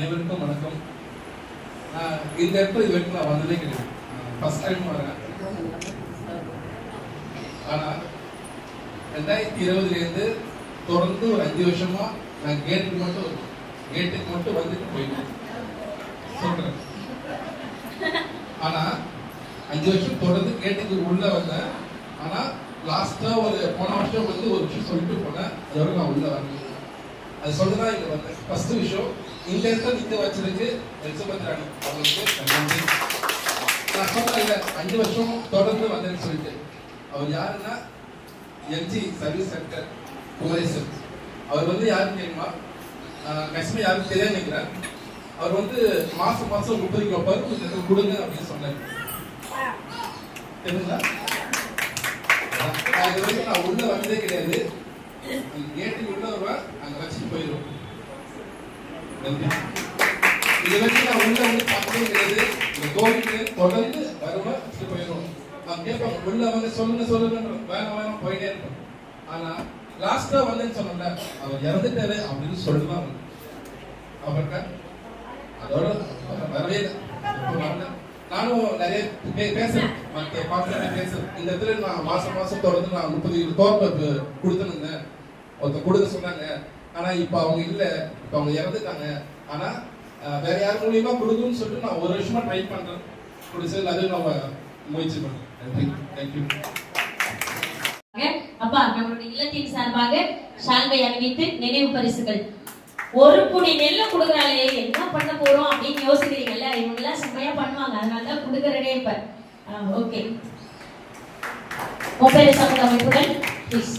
அனைவருக்கும் வணக்கம். இந்த இடத்துல இது வரைக்கும் நான் வந்ததே கிடையாது. ஃபர்ஸ்ட் டைம் வரேன் ஆனால் ரெண்டாயிரத்தி இருபதுலேருந்து தொடர்ந்து ஒரு அஞ்சு வருஷமா நான் கேட்டுக்கு மட்டும் கேட்டுக்கு மட்டும் வந்துட்டு போயிட்டேன். சொல்றேன். ஆனா அஞ்சு வருஷம் தொடர்ந்து கேட்டுக்கு உள்ள வந்தேன். ஆனா லாஸ்டா ஒரு போன வருஷம் வந்து ஒரு விஷயம் சொல்லிட்டு போனேன். அதோட நான் உள்ள வரேன் அது சொல்லதான் இங்க வந்தேன். ஃபர்ஸ்ட் விஷயம் இந்த இடத்துல நிக்க வச்சிருக்கு எலிசபெத் அவங்களுக்கு நன்றி. நான் சொன்னேன்ல அஞ்சு வருஷம் தொடர்ந்து வந்தேன்னு சொல்லிட்டு. அவர் யாருன்னா எல்ஜி சர்வீஸ் சென்டர் குமரேசன். அவர் வந்து யாருன்னு தெரியுமா? மேக்ஸிமம் யாரும் தெரியாது நினைக்கிறேன். அவர் வந்து மாசம் மாசம் முப்பது வைப்பாரு பருப்பு கொடுங்க அப்படின்னு சொன்னார். தெரியுங்களா? நான் இது வரைக்கும் நான் உள்ள வந்ததே கிடையாது. கேட்டுக்கு உள்ள வருவேன் அங்க வச்சுட்டு போயிடுவோம். நன்றி நான் உள்ள வந்து பார்த்ததே கிடையாது இந்த கோவிலுக்கு தொடர்ந்து வருவேன் போயிடும் போயிடுவோம் அவங்க கேட்பாங்க உள்ள வந்து சொல்லுங்க சொல்லுங்க வேணாம் வேணாம் போயிட்டே இருப்போம் ஆனா லாஸ்டா வந்தேன்னு சொன்னல அவர் இறந்துட்டாரு அப்படின்னு சொல்லுவாங்க அவர்கிட்ட அதோட அவர் வரவே இல்லை நானும் நிறைய பே- பேசுறேன் மற்ற பார்த்து பேசுறேன் இந்த இடத்துல நான் மாசம் மாசம் தொடர்ந்து நான் முப்பது கிலோ தோற்பு கொடுத்துருந்தேன். ஒருத்தர் கொடுக்க சொன்னாங்க. ஆனா இப்ப அவங்க இல்ல. இப்ப அவங்க இறந்துட்டாங்க. ஆனா வேற யார் மூலியமா கொடுக்கணும்னு சொல்லிட்டு நான் ஒரு வருஷமா ட்ரை பண்றேன். கொடுத்து அது நம்ம முயற்சி பண்றேன். நன்றி தேங்க்யூ அப்பா நம்மளுடைய இல்லத்தின் சார்பாக ஷால்வை அணிவித்து நினைவு பரிசுகள். ஒரு புடி நெல்ல கொடுக்குறாளே என்ன பண்ண போறோம் அப்படின்னு யோசிக்கிறீங்கல்ல இவங்க எல்லாம் செம்மையா பண்ணுவாங்க. அதனால தான் கொடுக்குறதே இப்ப ஓகே மொபைல் சமூக அமைப்புகள். ப்ளீஸ்